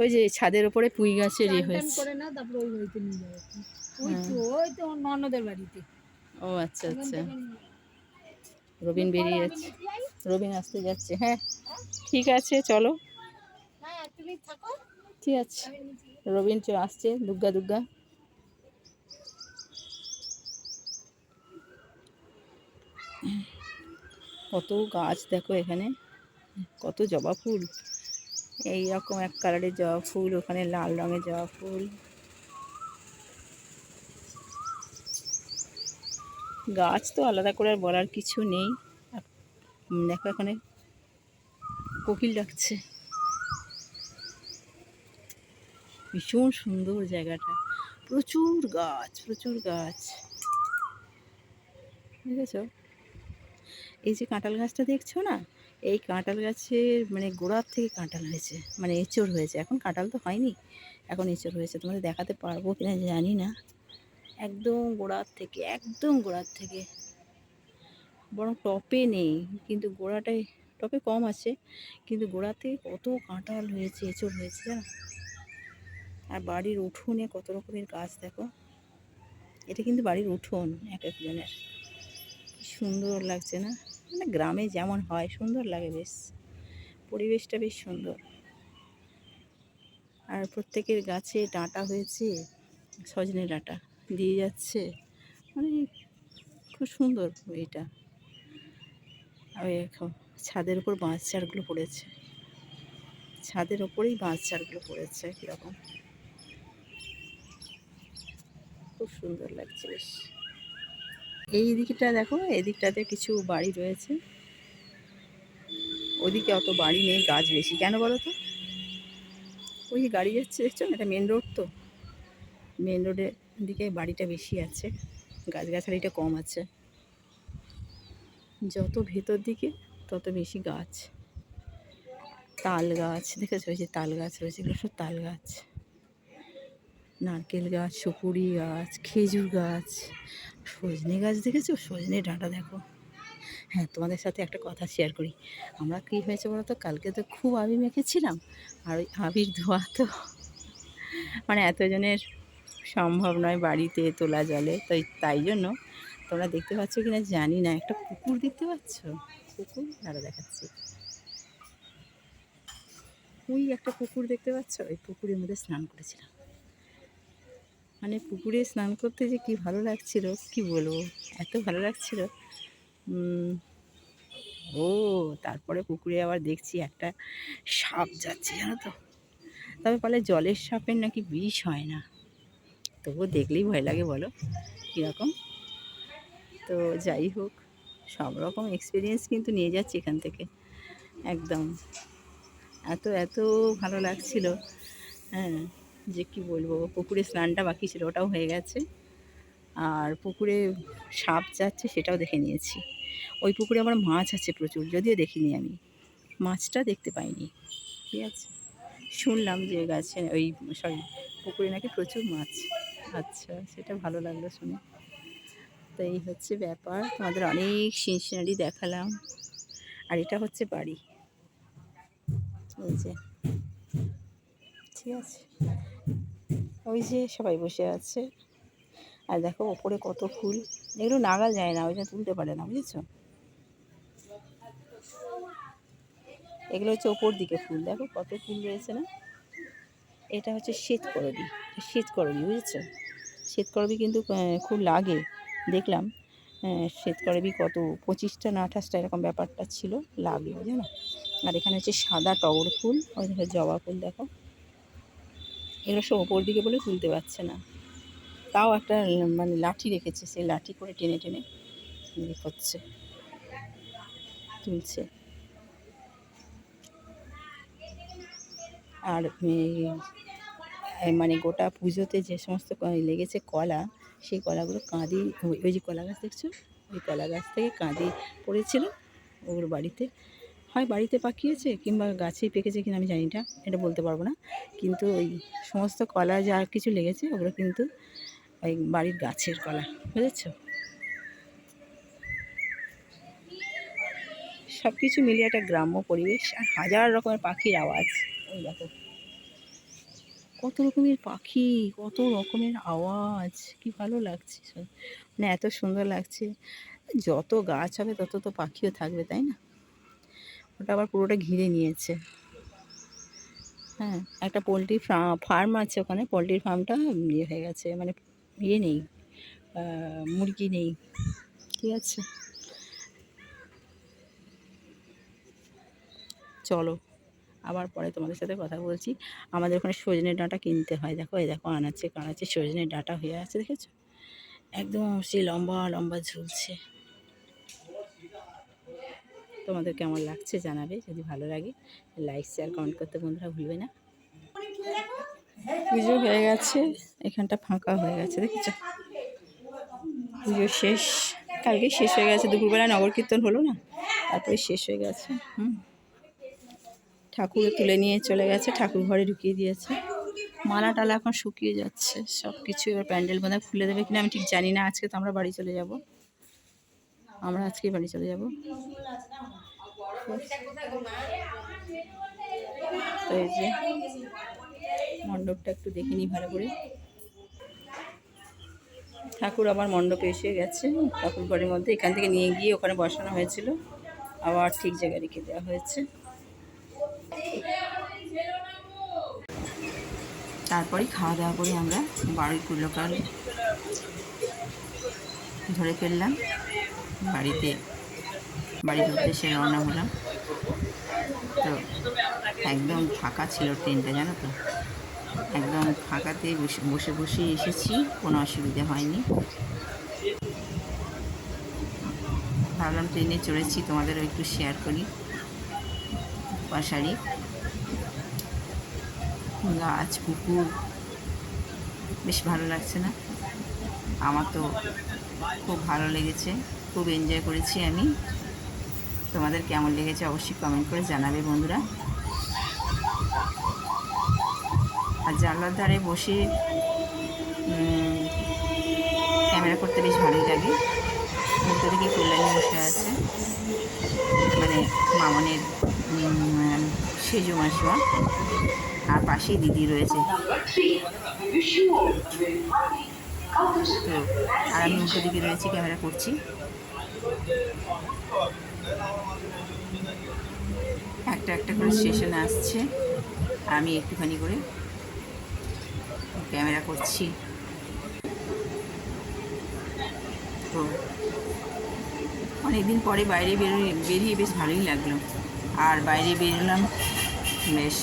ওই যে ছাদের ওপরে পুঁই গাছের ইয়ে হয়েছে। করে না তারপরে ওই বাড়িতে নিয়ে যাব। ওই হ্যাঁ। তো ওই তো ননদের বাড়িতে। ও আচ্ছা আচ্ছা। রবিন বেরিয়ে যাচ্ছে। রবিন আসতে যাচ্ছে হ্যাঁ। ঠিক আছে চলো। হ্যাঁ ঠিক আছে। রবিন চ আসছে দুর্গা দুর্গা কত গাছ দেখো এখানে কত জবা ফুল। এই রকম এক কালারের জবা ফুল, ওখানে লাল রঙের জবা ফুল। গাছ তো আলাদা করে আর বলার কিছু নেই। দেখো এখানে কোকিল ডাকছে। ভীষণ সুন্দর জায়গাটা। প্রচুর গাছ প্রচুর গাছ। বুঝেছ? এই যে কাঁঠাল গাছটা দেখছ না? এই কাঁঠাল গাছের মানে গোড়ার থেকে কাঁঠাল হয়েছে মানে এঁচড় হয়েছে। এখন কাঁঠাল তো হয়নি, এখন এঁচড় হয়েছে। তোমাদের দেখাতে পারব কিনা জানি না। একদম গোড়ার থেকে, একদম গোড়ার থেকে। বরং টপে নেই, কিন্তু গোড়াটায় টপে কম আছে, কিন্তু গোড়াতে কত কাঁঠাল হয়েছে, এঁচড় হয়েছে জানো? আর বাড়ির উঠোনে কত রকমের গাছ দেখো। এটা কিন্তু বাড়ির উঠোন, এক একজনের। সুন্দর লাগছে না? মানে গ্রামে যেমন হয়, সুন্দর লাগে বেশ। পরিবেশটা বেশ সুন্দর। আর প্রত্যেকের গাছে ডাঁটা হয়েছে, সজনে ডাঁটা দিয়ে যাচ্ছে। মানে খুব সুন্দর এটা। আর এখন ছাদের উপর বাঁশ চারগুলো পড়েছে। ছাদের ওপরেই বাঁশ চারগুলো পড়েছে কীরকম। খুব সুন্দর লাগছে বেশ। এই দিকটা দেখো এদিকটাতে কিছু বাড়ি রয়েছে। ওদিকে অত বাড়ি নেই, গাছ বেশি। কেন বলো তো? ওই গাড়ি যাচ্ছে, দেখছ? এটা মেন রোড তো। মেন রোডের দিকে বাড়িটা বেশি আছে, গাছগাছালিটা কম আছে। যত ভেতর দিকে, তত বেশি গাছ। তাল গাছ, দেখেছ? ওই যে তাল গাছ রয়েছে, এগুলো সব তাল গাছ। নারকেল গাছ, সুপুরি গাছ, খেজুর গাছ, সজনে গাছ দেখেছ? সজনে ডাঁটা দেখো। হ্যাঁ তোমাদের সাথে একটা কথা শেয়ার করি। আমরা কী হয়েছে বলো তো কালকে তো খুব আবির মেখেছিলাম, আর ওই আবির ধোয়া তো মানে এতজনের সম্ভব নয় বাড়িতে তোলা জলে। তো তাই জন্য তোমরা দেখতে পাচ্ছ কি না জানি না। একটা পুকুর দেখতে পাচ্ছ? পুকুর? দাঁড়া দেখাচ্ছি। ওই একটা পুকুর দেখতে পাচ্ছ? ওই পুকুরের মধ্যে স্নান করেছিলাম। মানে পুকুরে স্নান করতে যে কি ভালো লাগছিল, কি বলব? এত ভালো লাগছিল। ও, তারপরে পুকুরে আবার দেখছি একটা সাপ যাচ্ছে, জানো তো? তবে বলে জলের সাপের নাকি বিষ হয় না। তবুও দেখলেই ভয় লাগে, বলো? কীরকম? তো যাই হোক, সব রকম এক্সপিরিয়েন্স কিন্তু নিয়ে যাচ্ছি এখান থেকে। একদম। এত এত ভালো লাগছিল। হ্যাঁ। যে কি বলব, পুকুরে স্নানটা বাকি ছিল, ওটাও হয়ে গেছে। আর পুকুরে সাপ যাচ্ছে সেটাও দেখে নিয়েছি। ওই পুকুরে আমার মাছ আছে প্রচুর, যদিও দেখিনি আমি। মাছটা দেখতে পাইনি, ঠিক আছে? শুনলাম যে গাছে ওই, সরি, পুকুরে নাকি প্রচুর মাছ। আচ্ছা সেটা ভালো লাগল শুনে। তো এই হচ্ছে ব্যাপার, তোমাদের অনেক সিনসিনারি দেখালাম। আর এটা হচ্ছে বাড়ি। এই যে। ঠিক আছে। ওই যে সবাই বসে আছে। আর দেখো ওপরে কত ফুল। এগুলো নাগাল যায় না, ওই জন্য তুলতে পারে না, বুঝেছ? এগুলো হচ্ছে ওপর দিকে ফুল। দেখো কত ফুল রয়েছে না? এটা হচ্ছে শীত করবি। শীত করবি, বুঝেছ? শীত করবি কিন্তু খুব লাগে। দেখলাম শীত করবি কত? পঁচিশটা না আঠাশটা এরকম ব্যাপারটা ছিল লাগে জানো আর এখানে হচ্ছে সাদা টগর ফুল, ওই জবা ফুল, দেখো। এগুলো সব ওপর দিকে বলে তুলতে পারছে না। তাও একটা মানে লাঠি রেখেছে, সেই লাঠি করে টেনে টেনে ইয়ে করছে, তুলছে। আর মানে গোটা পুজোতে যে সমস্ত লেগেছে কলা, সেই কলাগুলো কাঁদি, ওই যে কলা গাছ দেখছ? ওই কলা গাছ থেকে কাঁদি পড়েছিল ওগুলো বাড়িতে। হয় বাড়িতে পাকিয়েছে কিংবা গাছেই পেকেছে কিনা আমি জানি না, এটা বলতে পারব না। কিন্তু ওই সমস্ত কলা যা কিছু লেগেছে, ওগুলো কিন্তু ওই বাড়ির গাছের কলা, বুঝেছ? সব কিছু মিলিয়ে একটা গ্রাম্য পরিবেশ আর হাজার রকমের পাখির আওয়াজ। ওই দেখো। কত রকমের পাখি, কত রকমের আওয়াজ, কি ভালো লাগছে। মানে এত সুন্দর লাগছে। যত গাছ হবে তত তো পাখিও থাকবে, তাই না? ওটা আবার পুরোটা ঘিরে নিয়েছে। হ্যাঁ একটা পোলট্রি ফার্ম আছে ওখানে পোলট্রির ফার্মটা ইয়ে হয়ে গেছে মানে ইয়ে নেই মুরগি নেই, ঠিক আছে? চলো, আবার পরে তোমাদের সাথে কথা বলছি। আমাদের ওখানে সজনে ডাঁটা কিনতে হয়, দেখো, এই দেখো, আনাচ্ছে, কানাচ্ছে, সজনে ডাঁটা হয়ে আছে, দেখেছ? একদম সেই লম্বা লম্বা ঝুলছে। তোমাদের কেমন লাগছে জানাবে, যদি ভালো লাগে লাইক শেয়ার কমেন্ট করতে বন্ধুরা ভুলবে না। পুজো হয়ে গেছে, এখানটা ফাঁকা হয়ে গেছে, দেখেছ? পুজো শেষ। কালকে শেষ হয়ে গেছে, দুপুরবেলা নগর কীর্তন হলো না? তারপরে শেষ হয়ে গেছে, হুম। ঠাকুর তুলে নিয়ে চলে গেছে, ঠাকুর ঘরে ঢুকিয়ে দিয়েছে। মালা টালা এখন শুকিয়ে যাচ্ছে সব কিছু এবার প্যান্ডেল বোধ খুলে দেবে কিনা আমি ঠিক জানি না, আজকে তো আমরা বাড়ি চলে যাব। আমরা আজকে বাড়ি চলে যাব। এই যে, মণ্ডপটা একটু দেখে নিই ভালো করে। ঠাকুর আবার মণ্ডপে এসে গেছে, ঠাকুর ঘরের মধ্যে। এখান থেকে নিয়ে গিয়ে ওখানে বসানো হয়েছিল। আবার ঠিক জায়গায় রেখে দেওয়া হয়েছে। তারপরে খাওয়া দাওয়া করে আমরা বাড়ির কুলোকাল ধরে ফেললাম। বাড়িতে, বাড়ির উদ্দেশ্যে রওনা হলাম। তো একদম ফাঁকা ছিল ট্রেনটা, জানো তো? একদম ফাঁকাতে বসে বসে এসেছি, কোনো অসুবিধা হয়নি। ভাবলাম ট্রেনে চড়েছি, তোমাদেরও একটু শেয়ার করি। পাশারি গাছ, পুকুর, বেশ ভালো লাগছে না? আমার তো খুব ভালো লেগেছে। খুব এনজয় করেছি আমি। তোমাদের কেমন লেগেছে অবশ্যই কমেন্ট করে জানাবে বন্ধুরা। আর জানলার ধারে বসে ক্যামেরা করতে বেশ ভালোই লাগে। উল্টো দিকে কল্যাণী বসে আছে। মানে মামনের সেজু মাসুয়া আর পাশেই দিদি রয়েছে। আর আমি উল্টো দিকে রয়েছি ক্যামেরা করছি। একটা একটা করে স্টেশন আসছে। আমি একটুখানি করে ক্যামেরা করছি। তো অনেকদিন পরে বাইরে বেরোই, বেরিয়ে বেশ ভালোই লাগল। আর বাইরে বেরোলাম, বেশ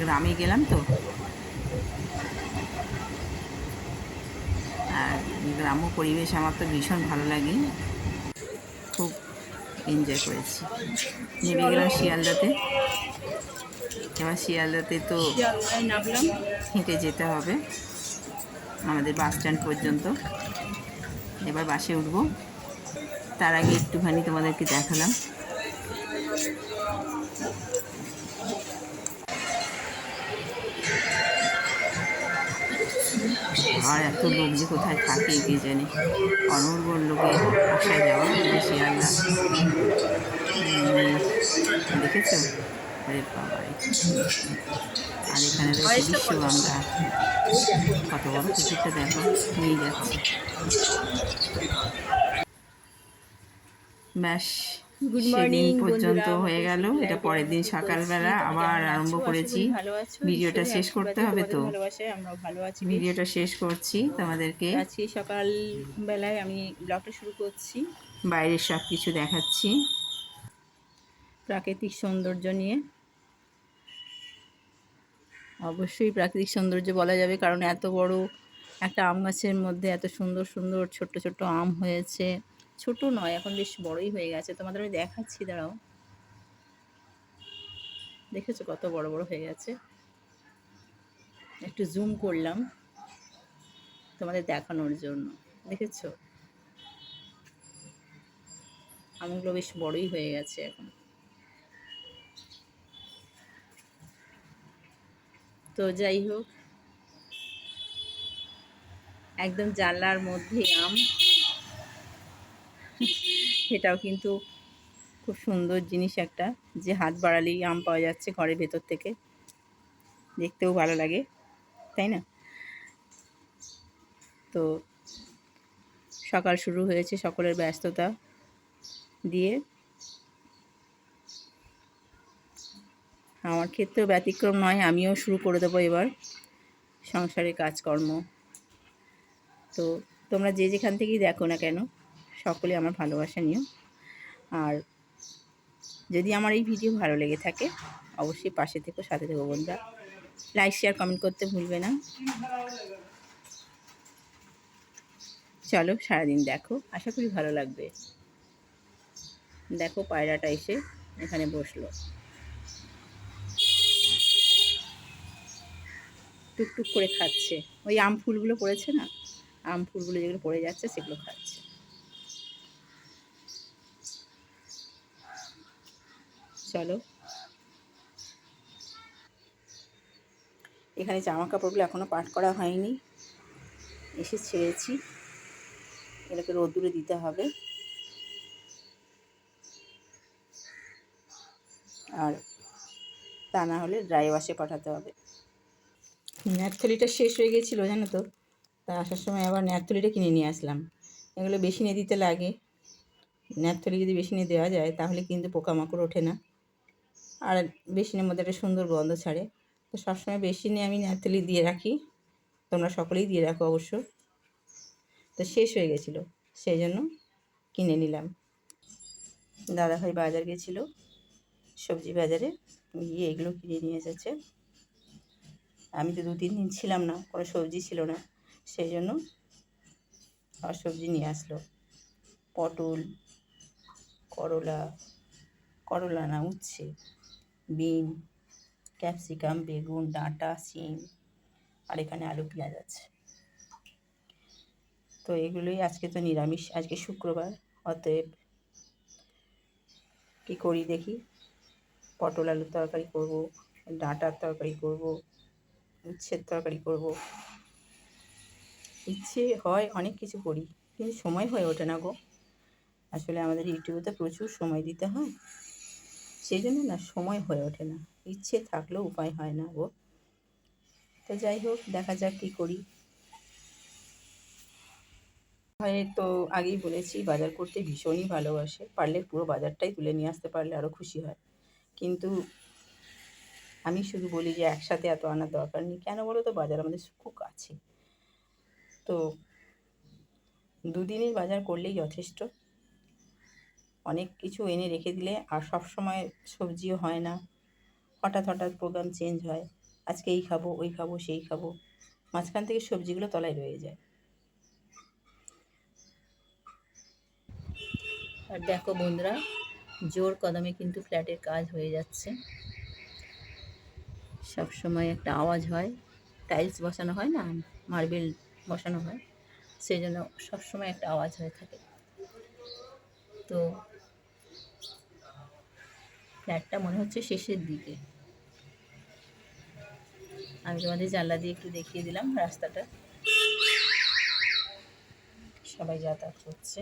গ্রামে গেলাম তো। আর গ্রাম্য পরিবেশ আমার তো ভীষণ ভালো লাগে। খুব এনজয় করেছি নেমে গেলাম শিয়ালদাতে। এবার শিয়ালদাতে তো হেঁটে যেতে হবে। আমাদের বাস স্ট্যান্ড পর্যন্ত। এবার বাসে উঠবো। তার আগে একটুখানি তোমাদেরকে দেখালাম। আর এত লোক যে কোথায় থাকে কে জানে? অনর্বর লোকের আশায় যাওয়া শিয়ালদা উম, দেখেছ? আরে বাবারে। আর এখানে গঙ্গা কত? বড় টিকিটটা দেখো নিয়ে যাচ্ছে। ব্যাস। সেদিন morning, পর্যন্ত। হয়ে গেল। এটা পরের দিন সকালবেলা আবার আরম্ভ করেছি। ভিডিওটা শেষ করতে হবে তো? ভালোবাসায় আমরা ভালো আছি। ভিডিওটা শেষ করছি তোমাদেরকে। আজকে সকাল বেলায় আমি ব্লগটা শুরু করছি। বাইরের সব কিছু দেখাচ্ছি। প্রাকৃতিক সৌন্দর্য নিয়ে। অবশ্যই প্রাকৃতিক সৌন্দর্য বলা যাবে কারণ এত বড় একটা আম গাছের মধ্যে এত সুন্দর সুন্দর ছোট্ট ছোট্ট আম হয়েছে। ছোট নয়, এখন বেশ বড়ই হয়ে গেছে। তোমাদের আমি দেখাচ্ছি, দাঁড়াও। দেখেছ কত বড় বড় হয়ে গেছে? একটু জুম করলাম তোমাদের দেখানোর জন্য। দেখেছ? আমগুলো বেশ বড়ই হয়ে গেছে এখন। তো যাই হোক, একদম জানলার মধ্যে আম এটাও কিন্তু খুব সুন্দর জিনিস একটা যে হাত বাড়ালেই আম পাওয়া যাচ্ছে ঘরের ভেতর থেকে। দেখতেও ভালো লাগে, তাই না? তো সকাল শুরু হয়েছে সকলের ব্যস্ততা দিয়ে। আমার ক্ষেত্রেও ব্যতিক্রম নয়, আমিও শুরু করে দেবো এবার সংসারে কাজকর্ম। তো তোমরা যে যেখান থেকেই দেখো না কেন সকলে আমার ভালোবাসা নিও। আর যদি আমার এই ভিডিও ভালো লেগে থাকে, অবশ্যই পাশে থেকো, সাথে থেকো বন্ধুরা। লাইক শেয়ার কমেন্ট করতে ভুলবে না। চলো, সারাদিন দেখো। আশা করি ভালো লাগবে। দেখো, পায়রাটা এসে এখানে বসল। টুকটুক করে খাচ্ছে। ওই আম ফুলগুলো পড়েছে না? আম ফুলগুলো যেগুলো পড়ে যাচ্ছে, সেগুলো খাচ্ছে। চলো। এখানে জামা কাপড়গুলো এখনও পাট করা হয়নি। এসে ছেড়েছি। এটাকে রোদ্দুরে দিতে হবে। আর তা না হলে ড্রাই ওয়াশে পাঠাতে হবে। ন্যাপথলিটা শেষ হয়ে গেছিল, জানো তো? তা আসার সময় আবার ন্যাপথলিটা কিনে নিয়ে আসলাম। এগুলো বেশি নিয়ে দিতে লাগে। ন্যাপথলি যদি বেশি নিয়ে দেওয়া যায়, তাহলে কিন্তু পোকামাকড় ওঠে না। আর বেসিনের মধ্যে একটা সুন্দর গন্ধ ছাড়ে। তো সবসময় বেসিনে আমি ন্যাপথলি দিয়ে রাখি। তোমরা সকলেই দিয়ে রাখো অবশ্য। তো শেষ হয়ে গেছিল সেই জন্য কিনে নিলাম। দাদাভাই বাজার গেছিল, সবজি বাজারে। গিয়ে এগুলো কিনে নিয়ে এসেছে। আমি তো দু তিন দিন ছিলাম না, কোনো সবজি ছিল না। সেই জন্য আর সবজি নিয়ে আসলো। পটল, করলা করলা না, উচ্ছে। বিন, ক্যাপসিকাম, বেগুন, ডাঁটা সিম আর এখানে আলু, পেঁয়াজ আছে। তো এগুলোই আজকে তো নিরামিষ, আজকে শুক্রবার, অতএব কী করি দেখি? পটল আলুর তরকারি করব, ডাঁটার তরকারি করব, উচ্ছের তরকারি করব। ইচ্ছে হয় অনেক কিছু করি, কিন্তু সময় হয়ে ওঠে না গো। আসলে আমাদের ইউটিউবে তো প্রচুর সময় দিতে হয়। সেই জন্য না সময় হয়ে ওঠে না। ইচ্ছে থাকলেও উপায় হয় না গো। তো যাই হোক, দেখা যাক কী করি। হয়, তো আগেই বলেছি, বাজার করতে ভীষণই ভালোবাসে। পারলে পুরো বাজারটাই তুলে নিয়ে আসতে পারলে আরও খুশি হয়। কিন্তু আমি শুধু বলি যে একসাথে এত আনার দরকার নেই। কেন বলো তো? বাজার আমাদের খুব কাছে। তো দুদিনের বাজার করলেই যথেষ্ট। অনেক কিছু এনে রেখে দিলে আর সব সময় সবজিও হয় না। হঠাৎ হঠাৎ প্রোগ্রাম চেঞ্জ হয়। আজকে এই খাব, ওই খাব, সেই খাব। মাঝখান থেকে সবজিগুলো তলায় রয়ে যায়। আর দেখো বন্ধুরা, জোর কদমে কিন্তু ফ্ল্যাটের কাজ হয়ে যাচ্ছে। সব সময় একটা আওয়াজ হয়। টাইলস বসানো হয় না, মার্বেল বসানো হয়। সেই জন্য সবসময় একটা আওয়াজ হয়ে থাকে। তো ফ্ল্যাটটা মনে হচ্ছে শেষের দিকে। আমি তোমাদের জানলা দিয়ে একটু দেখিয়ে দিলাম রাস্তাটা। সবাই যাতায়াত করছে।